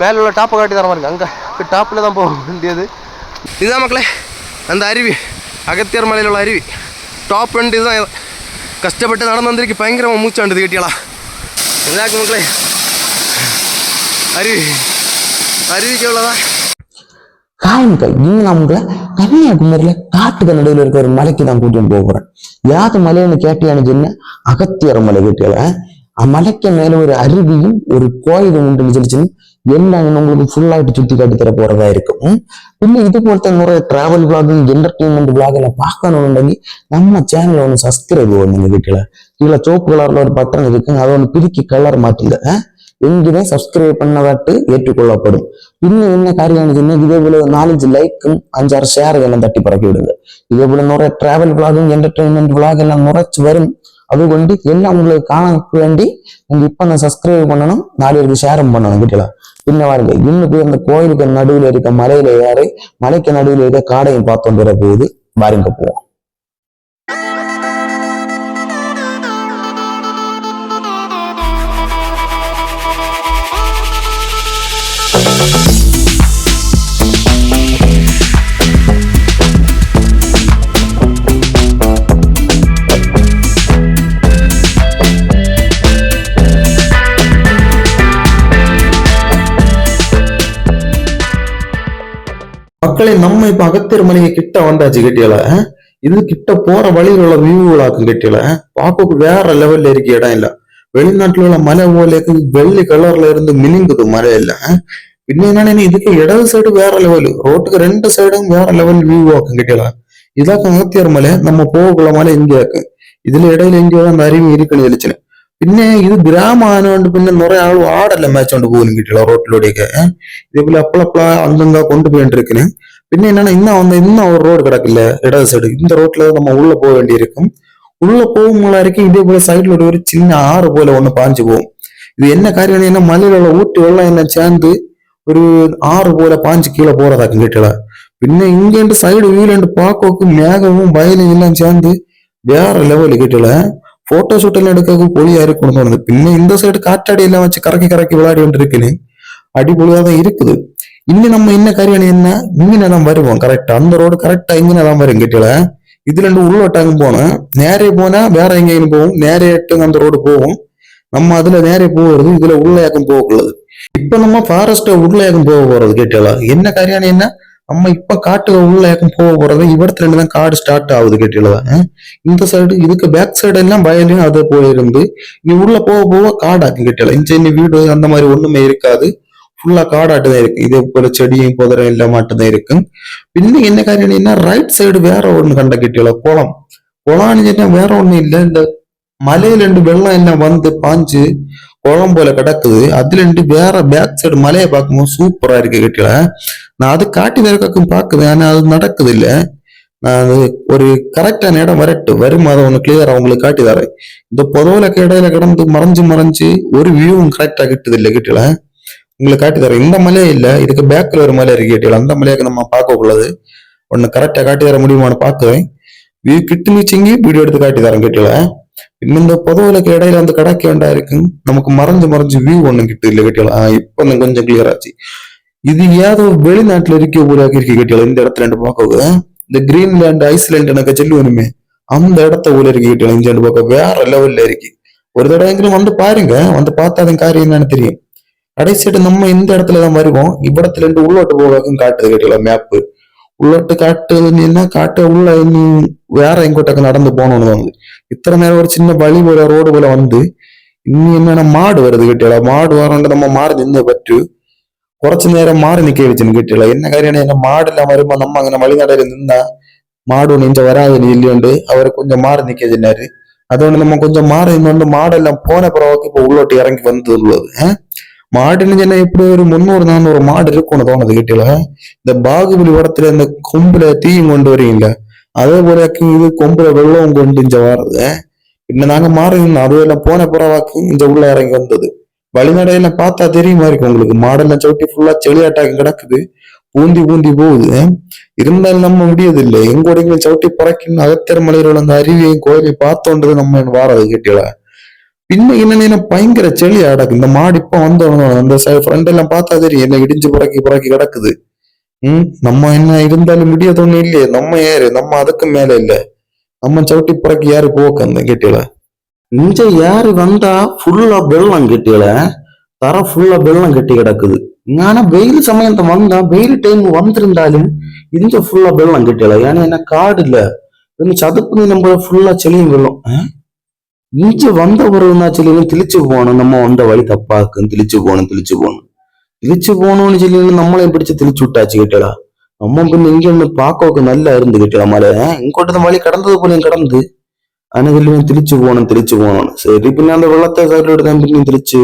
மேலே உள்ள டாப்பை காட்டி தர மாதிரி அங்கே டாப்பில் தான் போக வேண்டியது. இதுதான் மக்களே அந்த அருவி. அகத்தியர் மலையில் உள்ள அருவி. டாப் அண்ட் இதுதான். கஷ்டப்பட்டு நடந்து வந்திருக்கு. பயங்கரமாக மூச்சாண்டுது கேட்டியலா எல்லாருக்கும் மக்களே. அருவி. அருவிக்கு எவ்வளோதான் ஹாய் மக்கள் இங்க நான் உங்களை கன்னியாகுமரியில காட்டுக்கு நடுவில் இருக்கிற ஒரு மலைக்கு தான் கூட்டிட்டு போகிறேன் போறேன். யாது மலைன்னு கேட்டியானு சொன்ன அகத்தியர மலை கேட்டியல மலைக்கு மேல ஒரு அருவியும் ஒரு கோயிலும் உண்டுன்னு சொல்லிச்சுன்னு எல்லாமே உங்களுக்கு ஃபுல்லாயிட்டு சுத்தி காட்டி தர போறதா இருக்கும்? പിന്നെ ഇതുപോലത്തെ കുറെ ട്രാവൽ വ്ളോഗും എന്റർടൈൻമെന്റ് വ്ളോഗെല്ലാം പാക്കാനുണ്ടെങ്കിൽ നമ്മുടെ ചാനൽ ഒന്ന് സബ്സ്ക്രൈബ് ചെയ്യുന്നു കിട്ടില്ല കീഴെ ചോപ്പ് കളറിൽ ഒരു ബട്ടൺ ഇരിക്കും അതൊന്ന് പിരിക്കി കളർ മാറ്റില്ല ഏഹ് என்கிட்ட சப்ஸ்கிரைப் பண்ணதாட்டு ஏற்றுக்கொள்ளப்படும். இன்னும் என்ன காரியம் சொன்னால் இதே போல நாலஞ்சு லைக்கும் அஞ்சாறு ஷேர் எல்லாம் தட்டி பறக்கி விடுங்க. இதே போல நிறைய டிராவல் விளாகும் என்டர்டைன்மெண்ட் விளாக் எல்லாம் நிறைச்சு வரும். அதுகொண்டு என்ன உங்களுக்கு காணக்கு வேண்டி நீங்க இப்ப நான் சப்ஸ்கிரைப் பண்ணணும் நாலு பேருக்கு ஷேரும் பண்ணணும் கிட்டல பின்னவா இருக்கு இன்னும் போய் அந்த கோயிலுக்கு நடுவில் இருக்க மலையில ஏறி மலைக்கு நடுவில் இருக்க காடையும் பார்த்து போகுது. பாருங்க போவோம். மக்களை நம்ம இப்ப அகத்தியர் மலைக்கு கிட்ட வந்தாச்சு கட்டியல இது கிட்ட போற வழியில் உள்ள வியூலாக்கும் கட்டியல பாப்புக்கு வேற லெவல்ல இருக்கு இடம் இல்ல. வெளிநாட்டுல உள்ள மலை போல வெள்ளி கலர்ல இருந்து மினிங்குது மலை இல்ல பின்ன என்னன்னா இதுக்கு இடது சைடு வேற லெவல் ரோட்டுக்கு ரெண்டு சைடும் வேற லெவல் வியூ ஆக்கும் கட்டியல. இதாக்கும் அகத்தியர் மலை நம்ம போகக்குள்ள மலை இங்க இருக்கு. இதுல இடையில எங்கேயோ அந்த இருக்குன்னு പിന്നെ ഇത് ഗ്രാമായതുകൊണ്ട് പിന്നെ നിറയെ ആൾ ആടല്ല മേച്ചോണ്ട് പോലും കിട്ടില്ല റോട്ടിലൂടെയൊക്കെ ഇതേപോലെ അപ്പളപ്പള അങ്കങ്ക കൊണ്ടുപോയിട്ടിരിക്കണേ പിന്നെ എന്നാണ് ഇന്ന വന്ന ഇന്ന ഒരു റോഡ് കിടക്കില്ല ഇടത് സൈഡ് இந்த ரோட்ல நம்ம உள்ள போக வேண்டியிருக்கும் உள்ள போகும்போதாയിരിക്കും இதேபோல சைடில் ஒரு ஒரு சின்ன ஆறு போல ஒன்று பாஞ்சு போகும் இது என்ன காரியம் என்ன மலையிலுள்ள ஊட்டு வெள்ளம் என்ன சேர்ந்து ஒரு ஆறு போல பாஞ்சு கீழே போறதாக்கும் கிட்டல പിന്നെ ഇങ്ങേണ്ട് സൈഡ് വീലുണ്ട് പാക്കോക്ക് മേഘവും വയലും എല്ലാം ചേർന്ന് വേറെ ലെവല് കിട്ടല போட்டோ ஷூட் எல்லாம் எடுக்க பொலியா இருக்கும்னு தோணுது பின்ன இந்த சைடு காற்றாடி எல்லாம் வச்சு கறக்கி கறக்கி விளையாடி கொண்டு இருக்குன்னு தான் இருக்குது. இன்னும் நம்ம என்ன காரியம் என்ன? இங்கே தான் வருவோம் கரெக்டா அந்த ரோடு கரெக்டா இங்கே தான் வரும் கேட்டல இதுல இருந்து உள்ளோட்டாங்க போனோம் நேரே போனா வேற எங்கேயும் போகும் நேரே அந்த ரோடு போகும் நம்ம அதுல நேரே போகிறது இதுல உள்ளேயாக்கம் போகக்கூடாது இப்ப நம்ம ஃபாரஸ்ட் உள்ளேயாக்கம் போக போறது கேட்டல என்ன காரியம் என்ன? நம்ம இப்ப காட்டு உள்ள ஏக்கம் போக போறது இவரத்துல இருந்து தான் காடு ஸ்டார்ட் ஆகுது கேட்டீங்களா? இந்த சைடு இதுக்கு பேக் சைடு எல்லாம் வயலையும் அது போயிருந்து நீ உள்ள போக போக காடாக்கு கேட்டல இந்த இனி வீடு அந்த மாதிரி ஒண்ணுமே இருக்காது. ஃபுல்லா காடாட்டு தான் இருக்கு. இதே போல செடியும் புதரம் எல்லாம் மட்டும்தான் இருக்கும் பின்ன என்ன காரியம் என்ன ரைட் சைடு வேற ஒண்ணு கண்ட கேட்டீங்களா? குளம். குளம்னு சொன்னா வேற ஒண்ணு இல்லை. இந்த மலையில ரெண்டு வெள்ளம் எல்லாம் வந்து பாஞ்சு குளம் போல கிடக்குது. அதுல இருந்து வேற பேக் சைடு மலையை பார்க்கும்போது சூப்பரா இருக்கு கிட்டியல நான் அது காட்டி வேறக்கும் பாக்குது ஆனா அது நடக்குது இல்ல. நான் அது ஒரு கரெக்டான இடம் வரட்டு. வரும் அதை ஒன்று கிளியரா உங்களுக்கு காட்டி தரேன். இந்த புதவுல இடையில கிடந்து மறைஞ்சு மறைஞ்சு ஒரு வியூவும் கரெக்டா கிட்டுது இல்லை கிட்டல உங்களுக்கு காட்டி தரேன். இந்த மலையே இல்லை இதுக்கு பேக்கில் ஒரு மலை இருக்கு கேட்டீங்களா அந்த மலையாக்கு நம்ம பார்க்க உள்ளது. கரெக்டாக காட்டி தர முடியுமான்னு பார்க்குறேன். வியூ கிட்டு நீச்சிங்கி வீடியோ எடுத்து காட்டி தரேன் கேட்டீங்களா இந்த பொதுவிலுக்கு இடையில அந்த கிடக்க வேண்டா இருக்கு? நமக்கு மறைஞ்சு மறைஞ்சு வியூ ஒண்ணு கிட்டு இல்ல கேட்டியாலும் இப்ப கொஞ்சம் கிளியர் ஆச்சு. இது ஏதோ வெளிநாட்டுல இருக்க ஊராக இருக்க கேட்டியாலும் இந்த இடத்துல ரெண்டு பார்க்க இந்த கிரீன்லேண்ட் ஐஸ்லேண்ட் எனக்கு சொல்லி வருமே அந்த இடத்த ஊழல் இருக்க கேட்டியாலும் இந்த பார்க்க வேற லெவல்ல இருக்கு. ஒரு தடவை எங்கிலும் வந்து பாருங்க. வந்து பார்த்தா அதன் காரியம் என்னன்னு தெரியும். கடைசிட்டு நம்ம இந்த இடத்துல வருவோம். இவ்விடத்துல இருந்து உள்ளோட்டு போவாக்கும் காட்டுது கேட்டியாலும் மேப்பு ഉള്ളോട്ട് കാട്ട് തന്നെയെന്ന കാട്ട് ഉള്ള ഇനി വേറെ എങ്കോട്ടൊക്കെ നടന്നു പോകണമെന്ന് തോന്നുന്നു. ഇത്ര നേരം ഒരു ചിന്ന വഴി പോലെ റോഡ് പോലെ വന്ന് ഇനി എന്നാണ് മാട് വരുത് കിട്ടിയാളെ മാട് വേറെ നമ്മ മാറി നിന്ന് പറ്റൂ. കുറച്ചു നേരം മാറി നിൽക്കേ വെച്ചിന് കിട്ടിയാളെ എന്ന കാര്യമാണ് എന്നെ മാടെല്ലാം വരുമ്പോ നമ്മ അങ്ങനെ വഴിനടയിൽ നിന്ന മാട് നീഞ്ച വരാതെ ഇല്ലുണ്ട് അവരെ കൊഞ്ചം മാറി നിൽക്കുക ചെന്നാര്. അതുകൊണ്ട് നമ്മ കൊഞ്ചം മാറി നിന്നുകൊണ്ട് മാടെല്ലാം പോനെ പുറവാക്കി ഇപ്പൊ ഉള്ളോട്ട് ഇറങ്ങി വന്നിട്ടുള്ളത് ഏഹ്? மாடுன்னு சொன்னா எப்படி ஒரு முந்நூறு நானூறு மாடு இருக்கும்னு தோணுது கிட்டல இந்த பாகுபலி படத்துல இந்த கொம்புல தீயும் கொண்டு வரீங்கள அதே போல இது கொம்புல வெள்ளம் கொண்டு இங்க வர்றது. இன்னும் நாங்க மாறி நின்னோம் அதுவெல்லாம் போன புறவாக்கு இந்த உள்ள இறங்கி வந்தது. வழிநடையில பார்த்தா தெரியுமா இருக்கு உங்களுக்கு? மாடெல்லாம் சவுட்டி ஃபுல்லா செளியாட்டாக்கு கிடக்குது. பூந்தி பூந்தி போகுது. இருந்தாலும் நம்ம முடியதில்லை எங்கூடங்களும் சவுட்டி பறக்கின்னு அகத்தியர் மலையில் உள்ள அந்த அருவியையும் கோயிலையும் பார்த்தோன்றது நம்ம வாரது கேட்டீங்களா പിന്നെ ഇന്നെ ഭയങ്കര ചെളിയാ കിടക്കും இந்த மாடு இப்ப வந்தோம் அந்த ஃப்ரெண்ட் எல்லாம் பார்த்தா தெரியும் என்ன இடிஞ்சு புறக்கி புறக்கி கிடக்குது ம் நம்ம என்ன இருந்தாலும் முடியாது ஒண்ணும் இல்லையே நம்ம ஏறு நம்ம அதுக்கு மேல இல்ல நம்ம சவுட்டி புறக்கி யாரு போக்க அந்த கேட்டியல இங்க யாரு வந்தா ஃபுல்லா வெள்ளம் கெட்டியல தர ஃபுல்லா வெள்ளம் கெட்டி கிடக்குது ஆனா வெயில் சமயத்தை வந்தா வெயில் டைம் வந்திருந்தாலும் இங்க ஃபுல்லா வெள்ளம் கெட்டியல ஏன்னா என்ன காடு இல்ல இந்த சதுப்பு நிலம் ஃபுல்லா செளியும் வெள்ளம் ஆ? இங்க வந்த பிறகுனா சொல்லி திளிச்சு போகணும். நம்ம வந்த வழி தப்பாக்கு திளிச்சு போகணும் திளிச்சு போகணும். திளிச்சு போகணும்னு சொல்லி நம்மளையும் பிடிச்சு திளிச்சு விட்டாச்சு கேட்டடா. நம்ம பின்ன இங்க ஒண்ணு பாக்கோக்கு நல்லா இருந்து கேட்டா மலை. இங்கோட்டது வழி கடந்தது போலையும் கடந்து. ஆனா சொல்லி திளிச்சு போகணும் திளிச்சு போகணும் சரி பின்ன அந்த வெள்ளத்தை சைடில் தான் பின்ன திளிச்சு.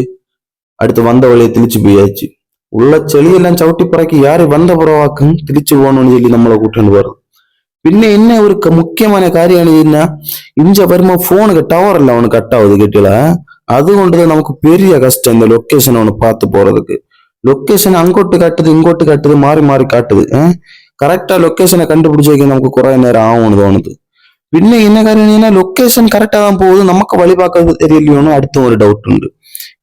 அடுத்து வந்த வழியை திளிச்சு போயாச்சு. உள்ள செளியெல்லாம் சவுட்டி பிறக்கி யாரு வந்த புறவாக்கும் திளிச்சு போகணும்னு പിന്നെ ഇന്നെ ഒരു മുഖ്യമായ കാര്യമാണ് ഇന്ന ഇഞ്ച വരുമ്പോ ഫോണുക്ക് ടവർ അല്ല അവന് കട്ടാവുത് കിട്ടിയില്ല അതുകൊണ്ട് നമുക്ക് പെരിയ കഷ്ടം இந்த லொக்கேஷன் அவனை பார்த்து போறதுக்கு லொக்கேஷன் அங்கோட்டு காட்டுது இங்கோட்டு காட்டுது மாறி மாறி காட்டுது கரெக்டா லொக்கேஷனை கண்டுபிடிச்சு வைக்க நமக்கு குறை நேரம் ஆகும்னு தோணுது പിന്നെ ഇന്ന കാര്യം കഴിഞ്ഞാൽ ലൊക്കേഷൻ കറക്റ്റ് ആകാൻ പോകുന്നത് നമുക്ക് വഴി പാക്കാൻ തരില്ലയോന്ന് അടുത്ത ഒരു ഡൗട്ട് ഉണ്ട്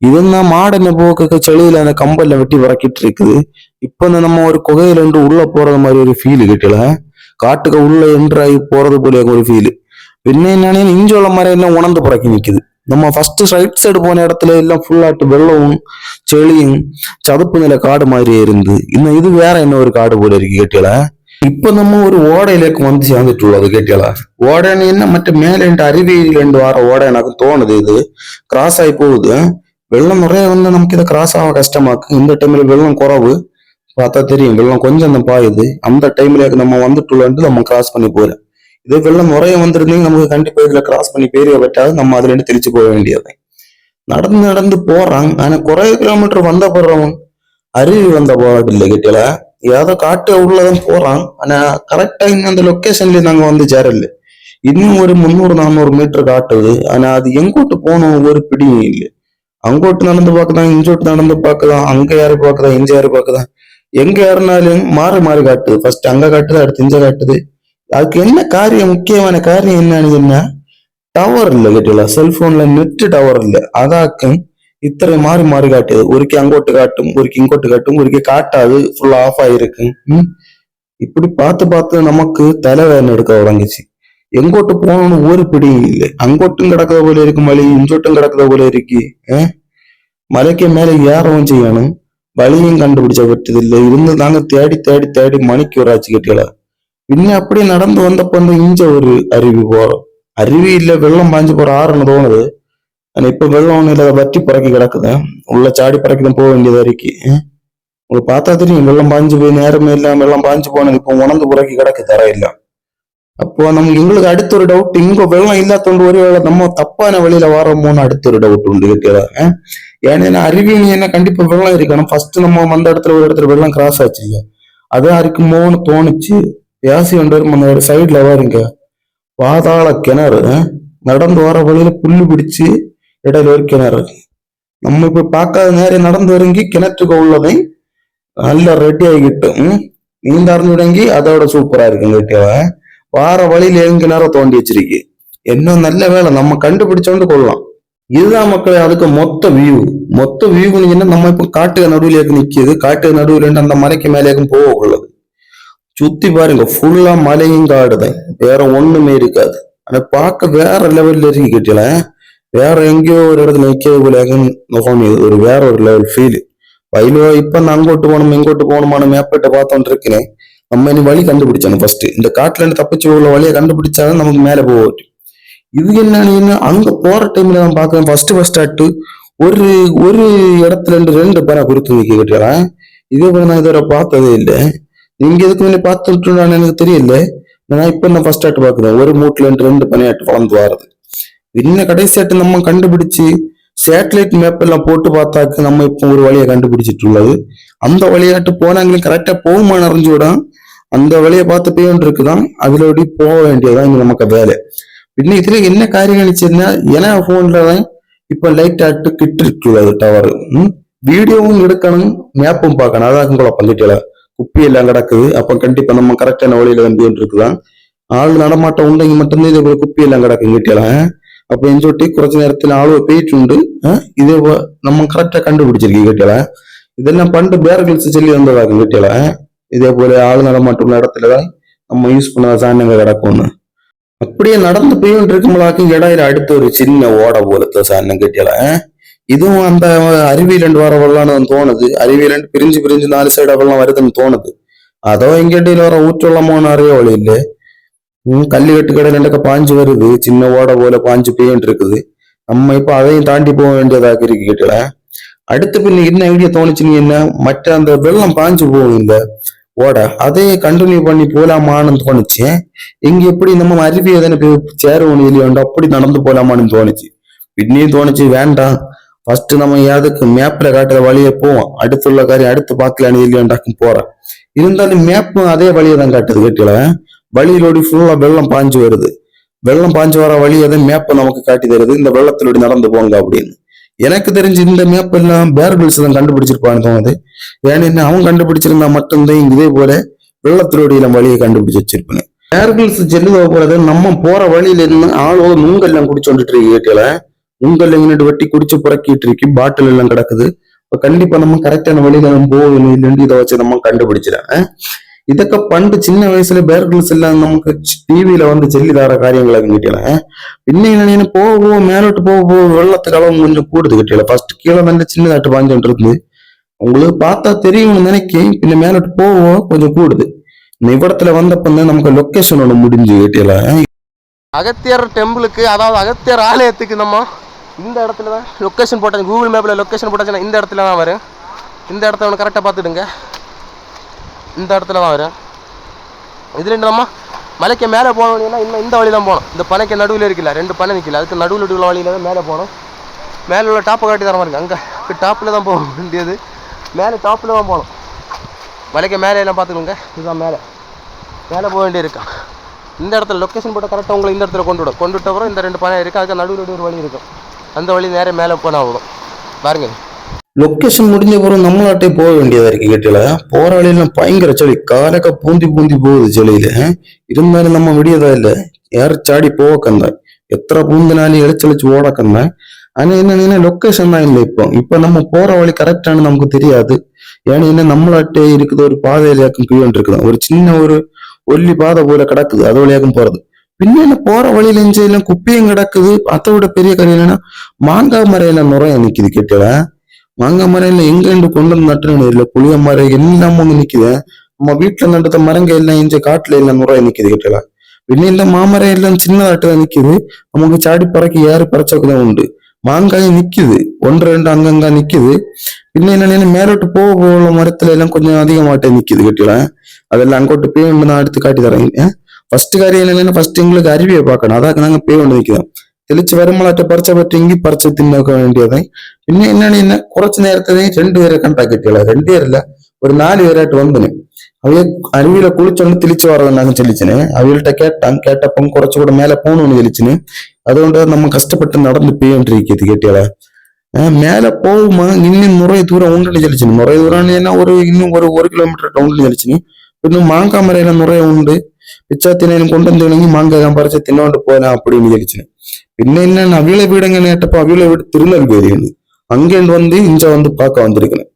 ഇതെന്നാ മാടന്നെ പോക്കൊക്കെ ചെളിയിലാണ് കമ്പെല്ലാം വെട്ടി പറക്കിട്ടിരിക്കുന്നത് ഇപ്പൊ നമ്മ ഒരു കുകയിലുണ്ട് ഉള്ള പോറത് മാതിരി ഒരു ഫീല് കിട്ടിയല്ലേ കാട്ടുക ഉള്ള എൻട്രായി போறது போல ஒரு ஃபீல் പിന്നെ എന്നാണെങ്കിൽ ഇഞ്ചുള്ള മരം എല്ലാം ഉണർന്ന് പുറക്കി നിൽക്കുന്നത് நம்ம ஃபர்ஸ்ட் ரைட் சைடு போன இடத்துல எல்லாம் ஃபுல்லாட்டு வெள்ளவும் செளியும் சதுப்பு நில காடு மாதிரியே இருந்து. இன்னும் இது வேற என்ன ஒரு காடு போல இருக்கு கேட்டியால? இப்ப நம்ம ஒரு ஓடையிலேக்கு வந்து சேர்ந்துட்டுள்ளது கேட்டியால? ஓடைன்னு என்ன மற்ற மேலேண்டு அருவியிலேண்டு வர ஓடை எனக்கு தோணுது இது. கிராஸ் ஆகி போகுது. வெள்ளம் நிறைய வந்து நமக்கு இதை கிராஸ் ஆக கஷ்டமாக்கு. இந்த டைம்ல வெள்ளம் குறவு. பார்த்தா தெரியும். வெள்ளம் கொஞ்சம் தான் பாயுது அந்த டைம்ல நம்ம வந்துட்டுள்ளன்ட்டு நம்ம கிராஸ் பண்ணி போறோம். இதே வெள்ளம் முறைய வந்திருந்தீங்க நமக்கு கண்டிப்பா இதுல கிராஸ் பண்ணி பேரிய பറ്റാது நம்ம அதுல இருந்து திருச்சி போக வேண்டியது நடந்து நடந்து போறாங்க ஆனா குறைய கிலோமீட்டர் வந்த போறவன் அருவி வந்த போராட்டம் இல்லை கிட்டல ஏதோ காட்டு உள்ளதான் போறான். ஆனா கரெக்டா இன்னும் அந்த லொக்கேஷன்ல நாங்க வந்து சேரல. இன்னும் ஒரு முந்நூறு நானூறு மீட்டர் காட்டுது. ஆனா அது எங்கோட்டு போனோம் ஒரு பிடியும் இல்லை. அங்கோட்டு நடந்து பார்க்கலாம் இங்கோட்டு நடந்து பார்க்கலாம் அங்க யாரு பார்க்கலாம் இங்க யாரு பார்க்கலாம் எங்க ஏறினாலும் மாறி மாறி காட்டுது. ஃபர்ஸ்ட் அங்க காட்டுது அடுத்து இங்க காட்டுது. அதுக்கு என்ன காரியம் முக்கியமான காரியம் என்னன்னு சொன்னா டவர் இல்லை கேட்டீங்களா? செல்போன்ல நெட் டவர் இல்லை. அதாக்கும் இத்தனை மாறி மாறி காட்டுது. ஒருக்கி அங்கோட்டு காட்டும் ஒருக்கி இங்கோட்டு காட்டும் ஒருக்கி காட்டாது ஃபுல்லா ஆஃப் ஆயிருக்கும் இப்படி பார்த்து பார்த்து நமக்கு தலைவேன் எடுக்க தொடங்குச்சு. எங்கோட்டு போகணும்னு ஒரு பிடி இல்லை. அங்கோட்டும் கிடக்கிற போல இருக்கு மலை இங்கோட்டும் கிடக்கிற போல இருக்கு. மலைக்கு மேலே ஏறவும் செய்யணும். வழியும் கண்டுபிடிச்ச பற்றதில்லை இருந்து தாங்க தேடி தேடி தேடி மணிக்கு ஒரு ஆச்சு கேட்டீங்களா പിന്നെ അപ്പടി നടന്നു വന്നപ്പോ ഇഞ്ച ഒരു അരുവി പോറും അരുവിയില്ല വെള്ളം പാഞ്ചു പോറ ആറെന്ന് തോന്നുന്നത് അങ്ങനെ ഇപ്പൊ വെള്ളം ഒന്നുമില്ലാതെ വറ്റിപ്പറക്കി കിടക്കുന്നത് ഉള്ള ചാടി പറക്കുന്ന പോവേണ്ടിയതായിരിക്കും നമ്മള് പാത്താ തിരിയും വെള്ളം പാഞ്ചു പോയി നേരമേ എല്ലാം വെള്ളം പാഞ്ചു പോകണത് ഇപ്പൊ ഉണർന്നു പുറക്കി കിടക്കി തറയില്ല അപ്പോ നമുക്ക് ഇങ്ങൾക്ക് അടുത്തൊരു ഡൗട്ട് ഇങ്ങോ വെള്ളം ഇല്ലാത്തതുകൊണ്ട് ഒരു വേള നമ്മ തപ്പാന വെളിയിലെ വാറമോന്ന് അടുത്തൊരു ഡൗട്ട് ഉണ്ട് കിട്ടിയതാ ഏഹ് ஏன்னா அருவி என்ன கண்டிப்பா வெள்ளம் இருக்கணும். ஃபர்ஸ்ட் நம்ம வந்த இடத்துல ஒரு இடத்துல வெள்ளம் கிராஸ் ஆச்சு இல்லையா அதான் இருக்குமோன்னு தோணுச்சு. பேசி வந்தவர் வரும் அந்த ஒரு சைட்ல வாருங்க. பாதாள கிணறு நடந்து வர வழியில புல்லு பிடிச்சு இடையில ஒரு கிணறு. நம்ம இப்ப பார்க்காத நேரம் நடந்து வரங்கி கிணற்றுக்கு உள்ளதை நல்ல ரெட்டி ஆகிட்டு ம். நீந்தார்ந்து விடங்கி அதோட சூப்பரா இருக்கும் கேட்டியவ வார வழியில எங்க நேரம் தோண்டி வச்சிருக்கு. என்ன நல்ல வேலை. நம்ம கண்டுபிடிச்சோண்டு கொள்ளலாம். இதுதான் மக்களே அதுக்கு மொத்த வியூ மொத்த வியூ என்ன நம்ம இப்ப காட்டுக்கு நடுவுல நிக்கிது காட்டுக்கு நடுவில் அந்த மலைக்கு மேலே போக சுத்தி பாருங்க ஃபுல்லா மலையும் காடுதான் வேற ஒண்ணுமே இருக்காது. ஆனா பார்க்க வேற லெவல்ல இருக்கு கேட்டல வேற எங்கேயோ ஒரு இடத்துல நிக்கிறது போல ஒரு வேற ஒரு லெவல் ஃபீல் வயலோ இப்ப நான் அங்கோட்டு போகணும் இங்கோட்டு போகணுமான மேப்பிட்ட பார்த்தோன்னு இருக்கேன். நம்ம இனி வழி கண்டுபிடிச்சானு ஃபர்ஸ்ட் இந்த காட்டுல இருந்து தப்பிச்சு உள்ள வழியை கண்டுபிடிச்சாதான் நமக்கு மேலே போகும் இது என்னன்னு அங்க போற டைம்ல நான் பாக்குறேன் ஃபர்ஸ்ட் ஃபர்ஸ்ட் ஆட்டு ஒரு ஒரு இடத்துல இருந்து ரெண்டு பேரா கொடுத்து நிக்க கேட்டுறேன் இதே போல நான் இதுவரை பார்த்ததே இல்லை. நீங்க இதுக்கு முன்னே பார்த்துட்டுன்னு எனக்கு தெரியல. நான் இப்ப நான் ஃபர்ஸ்ட் ஆட்டு பாக்குறேன் ஒரு மூட்ல இருந்து ரெண்டு பனியாட்டு வளர்ந்து வாரது இன்னும் கடைசி ஆட்டு நம்ம கண்டுபிடிச்சு சேட்டலைட் மேப் எல்லாம் போட்டு பார்த்தாக்க நம்ம இப்போ ஒரு வழியை கண்டுபிடிச்சிட்டு உள்ளது. அந்த வழியாட்டு போனாங்களும் கரெக்டா போகுமா நிறைஞ்சு விடும் அந்த வழியை பார்த்து போய் இருக்குதான். அதுல போக வேண்டியதான் இங்க நமக்கு வேலை. இன்னைக்கு என்ன காரியம் நினைச்சிருந்தா ஏன்னா போன்ல தான் இப்ப லைட் ஆட்டு கிட்டிருக்கிறது டவர் வீடியோவும் எடுக்கணும் மேப்பும் பார்க்கணும். அதாக்கும் கூட பண்ணிட்டல. குப்பி எல்லாம் கிடக்குது. அப்ப கண்டிப்பா நம்ம கரெக்டான வழியில வந்துட்டு இருக்குதான். ஆள் நடமாட்டம் உண்டைங்க மட்டும்தான். இதே போல குப்பி எல்லாம் கிடக்கு கிட்டலாம் அப்ப என் சொல்லி குறைச்ச நேரத்தில் ஆளு போயிட்டு உண்டு. இதே நம்ம கரெக்டா கண்டுபிடிச்சிருக்கீங்க கிட்டல இதெல்லாம் பண்டு பேர்கிள்ஸ் சொல்லி வந்ததாக்கும் கிட்டல இதே போல ஆள் நடமாட்டம் உள்ள இடத்துலதான் நம்ம யூஸ் பண்ண சாண்டங்க கிடக்கும்னு. அப்படியே நடந்து போயிட்டு இருக்கும்போதாக்கும் இடையில அடுத்து ஒரு சின்ன ஓடை போல சாதனம் கட்டியல. இதுவும் அந்த அருவியிலண்டு வர வெள்ளம்னு தோணுது. அருவியிலண்டு பிரிஞ்சு பிரிஞ்சு நாலு சைடு வெள்ளம் வருதுன்னு தோணுது. அதோ எங்கிட்ட வர ஊற்றலாமோன்னு அறிய வழி இல்லை. உம் கல்லுக்கட்டு கடை ரெண்டக்க பாஞ்சு வருது. சின்ன ஓடை போல பாஞ்சு பெய்யிட்டு இருக்குது. நம்ம இப்ப அதையும் தாண்டி போக வேண்டியதாக இருக்கு கேட்டல அடுத்து பின்ன என்ன ஐடியா ஓட. அதே கண்டினியூ பண்ணி போலாமான்னு தோணுச்சு. இங்க எப்படி நம்ம அருவி தானே சேருவோம் இல்லையோண்டோ அப்படி நடந்து போலாமான்னு தோணுச்சு. பின்னையும் தோணுச்சு வேண்டாம். ஃபர்ஸ்ட் நம்ம யாதுக்கு மேப்ல காட்டுற வழியை போவோம். அடுத்துள்ள காரியம் அடுத்து பார்க்கலான்னு இல்லையோண்டாக்கும் போறேன். இருந்தாலும் மேப்பும் அதே வழியை தான் காட்டுது கேட்டல வழியிலோடி ஃபுல்லா வெள்ளம் பாஞ்சு வருது. வெள்ளம் பாஞ்சு வர வழி எதை மேப்பை நமக்கு காட்டி தருது. இந்த வெள்ளத்திலோடி நடந்து போங்க அப்படின்னு. எனக்கு தெரிஞ்சு இந்த மேப் எல்லாம் பேர்பிள்ஸ் தான் கண்டுபிடிச்சிருப்பான்னு தோணுது. ஏன்னா அவன் கண்டுபிடிச்சிருந்தா மட்டும்தான் இங்க இதே போல வெள்ளத்திலோடியில வழியை கண்டுபிடிச்சு வச்சிருப்பேன். பேர்கிள்ஸ் செல்லுவ போறது நம்ம போற வழியில இருந்து ஆளோ நுங்கெல்லாம் குடிச்சோண்டுட்டு இருக்கு கேட்டல நுங்கல் எங்கிட்டு வெட்டி குடிச்சு புறக்கிட்டு இருக்கு பாட்டில் எல்லாம் கிடக்குது. இப்ப கண்டிப்பா நம்ம கரெக்டான வழியில நம்ம போகணும் இல்லைன்னு இதை வச்சு நம்ம கண்டுபிடிச்சிடறேன் இதக்க பண்டு சின்ன வயசுல ബെയർ ഗ്രിൽസ് എല്ലാം നമുക്ക് ടി വിയിൽ വന്ന് ചെല്ലി താറ കാര്യങ്ങളൊക്കെ കിട്ടിയാണ് പിന്നെ ഇങ്ങനെ மேலோட்டு പോവ മേലോട്ട് வெள்ளத்துக்கு அளவு கொஞ்சம் கூடுது കൊഞ്ചം ஃபர்ஸ்ட் கீழே ഫസ്റ്റ് சின்னதாட்டு നല്ല ചിന്നതായിട്ട് உங்களுக்கு பார்த்தா தெரியும்னு நினைக்கேன் பின்ன மேலோட்டு போவோம் கொஞ்சம் கூடுது இந்த இவ்விடத்துல வந்தப்ப நமக்கு லொக்கேஷன் ஒன்று முடிஞ்சு கேட்டியல அகத்தியர் டெம்பிளுக்கு அதாவது அகத்தியர் ஆலயத்துக்கு நம்ம இந்த இடத்துல தான் லொக்கேஷன் போட்டேன் கூகுள் மேப்ல லொக்கேஷன் போட்டாச்சுன்னா இந்த இடத்துல தான் வரும் இந்த இடத்த ஒன்று கரெக்டாக பார்த்துடுங்க இந்த இடத்துல தான் வரும் இதில் நம்ம மலைக்கு மேலே போகணும்னா இன்னும் இந்த வழி தான் போகணும். இந்த பனைக்கு நடுவில் இருக்குல்ல ரெண்டு பனை நிற்கல அதுக்கு நடுவில் உள்ள வழியில் தான் மேலே போகணும். மேலே உள்ள டாப்பை காட்டி தர மாதிரி அங்கே டாப்பில் தான் போக வேண்டியது. மேலே டாப்பில் தான் போகணும். மலைக்கு மேலே எல்லாம் பார்த்துக்கோங்க. இதுதான் மேலே. மேலே போக வேண்டியிருக்கா இந்த இடத்துல லொக்கேஷன் போட்டால் கரெக்டாக உங்களை இந்த இடத்துல கொண்டு விடும். கொண்டு விட்ட அப்புறம் இந்த ரெண்டு பனை இருக்குது அதுக்கு நடுவில் ஒரு வழி இருக்கும் அந்த வழி நேரே மேலே போனால் விடும் பாருங்கள் லொக்கேஷன் முடிஞ்ச பிறகு நம்மளாட்டே போக வேண்டியதா இருக்கு கேட்டல போற வழியில பயங்கர சளி காலக்க பூந்தி பூந்தி போகுது ചളിയില് இருந்தாலும் நம்ம விடியதா இல்ல யார் சாடி போவக்கந்த എത്ര പൂന്തിനാലും എളിച്ചളിച്ച് ഓടക്കന്ന ஆனா என்ன லொக்கேஷன் தான் இல்லை இப்போ இப்போ நம்ம போற வழி கரெக்டானு நமக்கு தெரியாது ஏன்னா என்ன நம்மளாட்டே இருக்குது ஒரு பாதையிலேயாக்கும் போயிட்டு இருக்குது ஒரு சின்ன ஒரு ஒல்லி பாதை போல கிடக்குது அது வழியாக்கும் போறது பின்ன என்ன போற வழியில எல்லாம் குப்பையும் கிடக்குது அதை விட பெரிய கரை என்னன்னா மாங்காய் மரையில நுறைய நிக்குது கேட்டல மாங்காய் மரம் இல்லை எங்கிருந்து கொண்டு வந்து நட்டுறது இல்லை புளிய மரம் எல்லாம் ஒண்ணு நிக்குது. நம்ம வீட்டுல நடுத்த மரங்க எல்லாம் இஞ்ச காட்டுல எல்லாம் நுரை நிக்குது கிட்டல வெளியில மாமரம் எல்லாம் சின்னதாட்டுதான் நிக்குது. நமக்கு சாடி பறக்க ஏறி பறச்சக்குதான் உண்டு. மாங்காய் நிக்குது. ஒன்று ரெண்டு அங்கங்க நிக்குது. பின்ன என்னன்னு மேலோட்டு போக போல மரத்துல எல்லாம் கொஞ்சம் அதிகமாட்டே நிக்குது கட்டில அதெல்லாம் அங்கோட்டு பேமெண்ட் நான் எடுத்து காட்டி தரேன் ஃபர்ஸ்ட் காரியம் என்னன்னு ஃபர்ஸ்ட் எங்களுக்கு அருவியை பார்க்கணும். அதான் நாங்க பேமெண்ட் நிக்கிறோம் தெளிச்சு வருமானத்தை பறிச்ச பற்றி பறிச்சு தின்னக்க வேண்டியதை പിന്നെ എന്നാണ് ഇന്ന് കുറച്ച് നേരത്തെ രണ്ടുപേരെ കണ്ടാക്കിയിട്ടുള്ള രണ്ടുപേരല്ല ഒരു നാല് പേരായിട്ട് വന്നിന് അവയെ അരുവിയിലെ കുളിച്ചൊന്ന് തിരിച്ചു പറയുന്നുണ്ടാകും ചെല്ലിച്ചിന് അവയിലിട്ട് കേട്ടാൻ കേട്ടപ്പം കുറച്ചുകൂടെ മേലെ പോകണമെന്ന് ചെല്ലിച്ചിന് അതുകൊണ്ട് നമ്മൾ കഷ്ടപ്പെട്ട് നടന്ന് പോയിക്കൊണ്ടിരിക്കുന്നത് കേട്ടിയാളെ மேல போகுமா இன்னும் நிறைய தூரம் உண்டு செல்லிச்சுன்னு நிறைய தூரம் என்ன ஒரு இன்னும் ஒரு ஒரு கிலோமீட்டர் டவுன்ல செல்லிச்சுன்னு இன்னும் மாங்காய் மரையில நிறைய உண்டு பிச்சாத்தினையும் கொண்டு வந்து மாங்காய் தான் பறிச்சு தின்னோண்டு போகலாம் அப்படின்னு சொல்லிச்சுன்னு പിന്നെ என்ன அவியலை வீடுங்க நேட்டப்போ அவியலை வீடு திருநெல்வேலின்னு அங்கேருந்து வந்து இஞ்ச வந்து பார்க்க வந்திருக்கேன்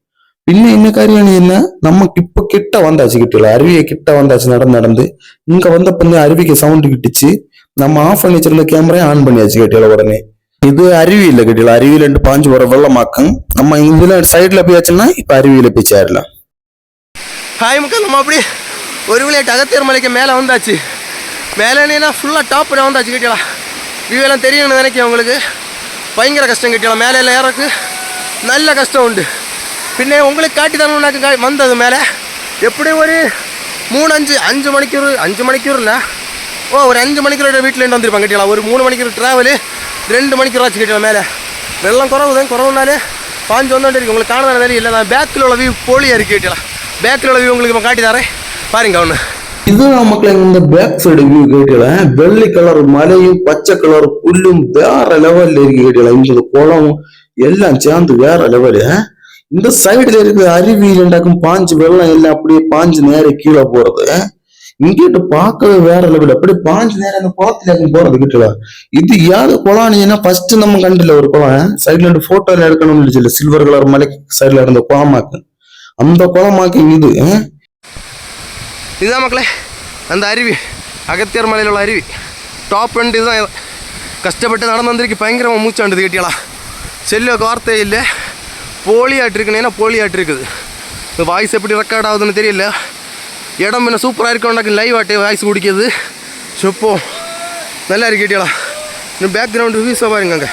പിന്നെ என்ன காரியம் என்ன நம்ம இப்ப கிட்ட வந்தாச்சு கிட்டல அருவியை கிட்ட வந்தாச்சு நடந்து நடந்து இங்க வந்தப்ப இந்த அருவிக்கு சவுண்ட் கிட்டுச்சு நம்ம ஆஃப் பண்ணி வச்சிருந்த கேமரையை ஆன் பண்ணியாச்சு கேட்டல உடனே இது அருவி இல்ல கேட்டல அருவியில ரெண்டு பாஞ்சு போற வெள்ளமாக்கம் நம்ம இதுல சைட்ல போயாச்சுன்னா இப்ப அருவியில போய் சேரலாம் ஹாய் மக்கள் நம்ம அப்படி ஒரு விளையாட்டு அகத்தியர் மலைக்கு மேலே வந்தாச்சு மேலே ஃபுல்லாக டாப்பில் வந்தாச்சு கேட்டலாம் வியூ எல்லாம் தெரியும்னு நினைக்கிறேன் உங்களுக்கு. பயங்கர கஷ்டம் கேட்டலாம் மேலே எல்லாம் ஏறக்கு நல்ல கஷ்டம் உண்டு. பின்ன உங்களுக்கு காட்டி தரணும்னாக்க கா வந்தது மேலே. எப்படி ஒரு மூணு அஞ்சு அஞ்சு மணிக்கூர் அஞ்சு மணிக்கூர் இல்லை. ஓ ஒரு அஞ்சு மணிக்கூர் வீட்டிலேருந்து வந்திருப்பாங்க கேட்டலாம் ஒரு மூணு மணிக்கூர் ட்ராவலு ரெண்டு மணிக்கூர் ஆச்சு கேட்டலாம் மேலே. வெள்ளம் குறவு தான் குறவுனாலே பாஞ்சு வந்தோண்டு இருக்கு உங்களுக்கு காண வேலை இல்லை. நான் பேக்கில் உள்ள வியூ போலியாக இருக்கு இதுதான் மக்களை இந்த பேக் சைடு வியூ கேட்டல வெள்ளை கலர் மலையும் பச்சை கலர் புல்லும் வேற லெவல்ல இருக்கு கேட்டல இந்த குளம் எல்லாம் சேர்ந்து வேற லெவலு இந்த சைடுல இருக்கிற அருவியில் உண்டாக்கும் பாஞ்சு வெள்ளம் எல்லாம் அப்படியே பாஞ்சு நேர கீழே போறது. இங்கிட்டு பார்க்கவே வேற லெவல் அப்படி பாஞ்சு நேரம் அந்த குளத்துல போறது கிட்டல இது யாது குளம்னா ஃபர்ஸ்ட் நம்ம கண்டுல ஒரு குளம். சைட்ல இருந்து போட்டோ எடுக்கணும்னு சொல்லி சில்வர் கலர் மலை சைட்ல இருந்த குளமாக்கு. அந்த குளமாக்கு இது. இதுதான் மக்களே அந்த அருவி. அகத்தியர் மலையில் உள்ள அருவி. டாப் அண்ட் இதுதான். கஷ்டப்பட்டு நடந்து வந்திருக்கு. பயங்கரமாக மூச்சாண்டுது கேட்டியாளா. செல்ல வார்த்தை இல்லை. போலி ஆட்டிருக்குன்னா போலி ஆட்டிருக்குது இப்போ வாய்ஸ் எப்படி ரெக்கார்ட் ஆகுதுன்னு தெரியல. இடம் என்ன சூப்பராக இருக்கோண்டாக்கு லைவ் ஆட்டு வாய்ஸ் குடிக்கிறது சொப்போ. நல்லா இருக்கு கேட்டியாளா. இன்னும் பேக்ரவுண்டு வியூஸாக பாருங்க அங்கே.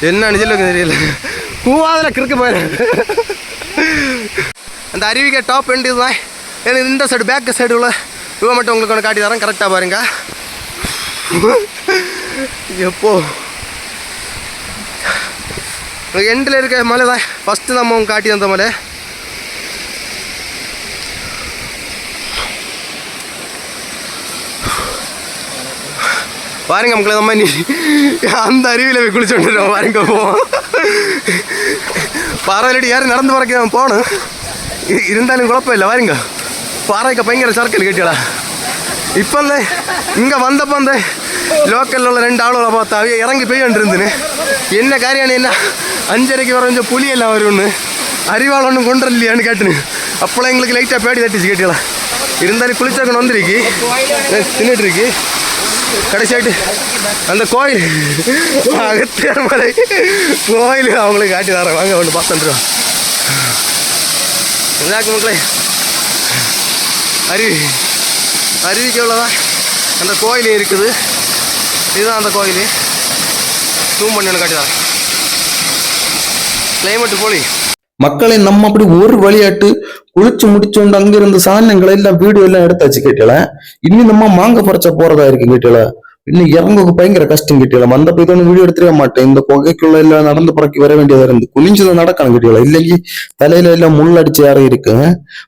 என்ன நிஜம் தெரியல. கூவாதில் கிறுக்கு பாரு அந்த அருவிக்கு டாப் எண்டு இதுதான் எனக்கு இந்த சைடு பேக் சைடு உள்ள இவன் மட்டும் உங்களுக்கு ஒன்று காட்டி தரேன் கரெக்டாக பாருங்க. எப்போ? எண்டில் இருக்க மலை தான். ஃபஸ்ட்டு நம்ம காட்டி தந்த மலை. பாருங்க மக்கள் நம்ம நீ அந்த அருவியில் போய் குளிச்சு வந்துடுறோம். பாருங்க போவோம் பாறையிலடி யாரும் நடந்து பறக்க போகணும். இருந்தாலும் குழப்பம் இல்லை. வாருங்க பாறைக்கு பயங்கர சரக்கல் கேட்டியடா இப்போ அந்த இங்கே வந்தப்போ அந்த லோக்கலில் உள்ள ரெண்டு ஆளுகளை பார்த்தா அவிய இறங்கி போய் இருந்துன்னு என்ன காரியம் என்ன? அஞ்சரைக்கு வர கொஞ்சம் புளியெல்லாம் வரும்னு. அறிவாள் ஒன்றும் கொண்டு இல்லையான்னு கேட்டுன்னு. அப்போலாம் எங்களுக்கு லைட்டாக பேடி தட்டிச்சு கேட்டியலா இருந்தாலும் குளிச்சக்கணும் வந்துருக்கு. தின்னுட்டு இருக்கு. கடைசியாட்டு அந்த கோயில். அகத்தியார் மலை கோயில் அவங்களுக்கு காட்டி தரேன். வாங்க ஒன்று பார்த்துருவோம் என்னாக்கு மக்களே? அருவி. அருவிக்கு எவ்வளோதான் அந்த கோயில் இருக்குது. இதுதான் அந்த கோயில். ஜூம் பண்ணி ஒன்று காட்டி தரேன். கிளைமேட்டு போலி. மக்களை நம்ம அப்படி ஒரு வழியாட்டு குளிச்சு முடிச்சோண்டு அங்க இருந்த சாதனங்களை எல்லாம் வீடியோ எல்லாம் எடுத்தாச்சு கேட்டல இன்னும் நம்ம மாங்க பறிச்ச போறதா இருக்கு கேட்டல இன்னும் இறங்குக்கு பயங்கர கஷ்டம் கேட்டல வந்தப்ப இதொன்னு வீடியோ எடுத்துக்க மாட்டேன். இந்த புகைக்குள்ள எல்லாம் நடந்து புறக்கி வர வேண்டியதா இருந்து. குனிஞ்சது நடக்கணும் கேட்டல இல்லைங்க தலையில எல்லாம் முள் அடிச்சு யாரும் இருக்கு.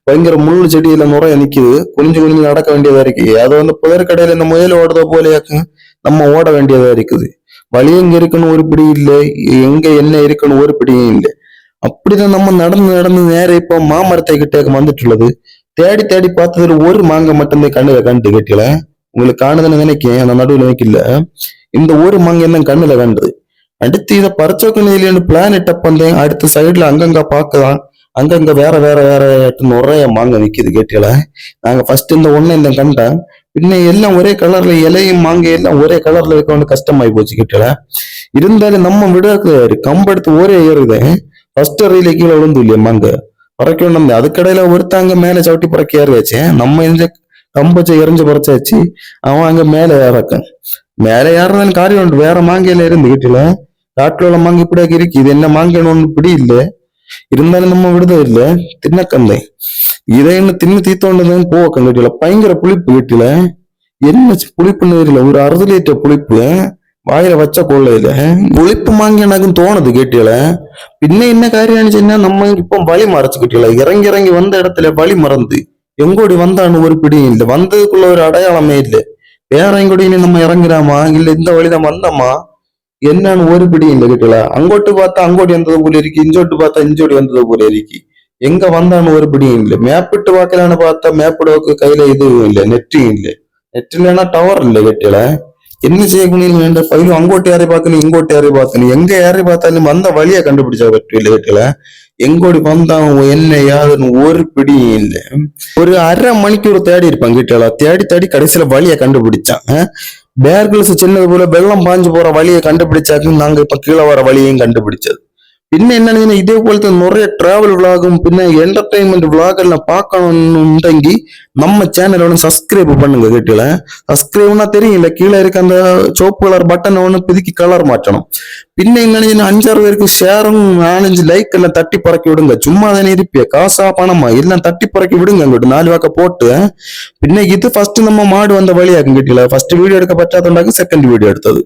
பயங்கர முள் செடியில நுறைய நிக்குது. குளிஞ்சு குளிஞ்சு நடக்க வேண்டியதா இருக்கு. அது வந்து புதற்கடையில இந்த முயல் ஓடுறத போலயாக்கு நம்ம ஓட வேண்டியதா இருக்குது. வழி எங்க இருக்குன்னு ஒரு பிடி இல்லை. எங்க என்ன இருக்குன்னு ஒரு பிடியும் இல்லை. அப்படிதான் நம்ம நடந்து நடந்து நேரம் இப்போ மாமரத்தை கிட்டே வந்துட்டுள்ளது தேடி தேடி பார்த்ததுல ஒரு மாங்காய் மட்டும்தான் கண்ணுல கண்டு கேட்டல உங்களுக்கு காணுதுன்னு நினைக்கேன் அந்த நடுவில் நினைக்கல இந்த ஒரு மாங்காய் தான் கண்ணுல கண்டது. அடுத்து இதை பறிச்சோக்கணும் பிளான் இட்டப் பண்ணேன். அடுத்த சைடுல அங்கங்க பார்க்கலாம். அங்கங்க வேற வேற வேற நிறைய மாங்காய் நிக்குது கேட்டல நாங்க ஃபர்ஸ்ட் இந்த ஒண்ணு இந்த கண்டேன் பின்ன எல்லாம் ஒரே கலர்ல இலையும் மாங்காய் எல்லாம் ஒரே கலர்ல வைக்க வந்து கஷ்டமாயி போச்சு கேட்டல இருந்தாலும் நம்ம விட கம்பெடுத்து ஒரே ஏறுதே. ஃபர்ஸ்ட் ரீல கீழே விழுந்து இல்லையா மாங்க பறக்க வேண்டாம் அதுக்கடையில ஒருத்தாங்க மேல சவுட்டி பறக்க ஏற வச்சேன் நம்ம இந்த கம்பச்ச எரிஞ்சு பறச்சாச்சு அவன் அங்க மேல ஏறக்கன் மேல ஏறதான் காரியம் உண்டு. வேற மாங்கையில இருந்து வீட்டுல காட்டுல உள்ள மாங்க இப்படியா இருக்கு. இது என்ன மாங்கன்னு ஒண்ணு பிடி இல்ல. இருந்தாலும் நம்ம விடுதல் இல்ல. தின்னக்கந்தை. இதை என்ன தின்னு தீத்தோண்டதான் போவக்கம் வீட்டுல பயங்கர புளிப்பு வீட்டுல என்ன புளிப்புன்னு தெரியல. ஒரு அறுபது லிட்டர் புளிப்பு. வாயில வச்ச கொள்ளையில புளிப்பு மாங்க எனக்கு தோணுது கேட்டியல പിന്നെ என்ன കാര്യം വെച്ചാൽ നമ്മ ഇപ്പം വഴി മറച്ചു കിട്ടിയില്ല ഇറങ്ങി ഇറങ്ങി വന്ന இடத்துல வழி மறந்து எங்கோடி வந்தான்னு ஒரு பிடியும் இல்ல வந்ததுக்குள்ள ஒரு அடையாளமே இல்ல வேற எங்கோடி இனி நம்ம இறங்குறாமா இல்ல இந்த வழிதான் வந்தோமா என்னன்னு ஒரு பிடியும் இல்ல கிட்டல அங்கோட்டு பார்த்தா அங்கோடி வந்தது போல இருக்கு இஞ்சோட்டு பார்த்தா இஞ்சோடி வந்தது போல இருக்கு எங்க வந்தான்னு ஒரு பிடியும் இல்ல மேப்பிட்டு பார்க்கலான்னு பார்த்தா மேப்பிடோக்கு கையில இதுவும் இல்ல நெட்டும் இல்ல நெட் இல்லைன்னா டவர் இல்ல கிட்டல என்ன செய்யணும் என்ற பயிலும் அங்கோட்டு யாரை பார்க்கணும் இங்கோட்டு யாரை பார்க்கணும்? எங்க யாரை பார்த்தாலும் வந்த வழியை கண்டுபிடிச்சா பற்றியில வீட்டுல எங்கோடி வந்தான் என்ன யாருன்னு ஒரு பிடியும் இல்லை. ஒரு அரை மணிக்கூர் தேடி இருப்பான் கிட்டல தேடி தேடி கடைசியில வழியை கண்டுபிடிச்சான் பேர்கிள்ஸ் சின்னது போல வெள்ளம் பாஞ்சு போற வழியை கண்டுபிடிச்சாக்கு நாங்க இப்ப கீழே வர வழியையும் கண்டுபிடிச்சது. പിന്നെ എന്നാണ് ഇതേപോലത്തെ നിറയെ ട്രാവൽ വ്ളോഗും പിന്നെ എന്റർടൈൻമെന്റ് വ്ളോഗെല്ലാം பார்க்கணும்னுണ്ടെങ്കിൽ நம்ம சேனலோட சப்ஸ்கிரைப் பண்ணுங்க கேட்டீங்களா சப்ஸ்கிரைப்னா தெரியல கீழே இருக்க அந்த சோப்பு கலர் பட்டன் ஒன்று பிதுக்கி கலர் மாற்றணும் പിന്നെ എങ്ങനെ അഞ്ചാറ് പേർക്ക് ഷെയറും നാലഞ്ച് ലൈക്ക് എല്ലാം തട്ടിപ്പറക്കി വിടുങ്ക ചുമ്മാ തന്നെ ഇരിപ്പിയ കാസാ പണമാ എല്ലാം തട്ടിപ്പറക്കി വിടുങ്ക അങ്ങോട്ട് നാല് വാക്ക പോട്ട് പിന്നെ ഇത് ഫസ്റ്റ് നമ്മ മാട് വന്ന വഴിയാക്കും കിട്ടിയില്ല ഫസ്റ്റ് വീഡിയോ എടുക്കാൻ പറ്റാത്തതുണ്ടാക്കും സെക്കൻഡ് വീഡിയോ എടുത്തത്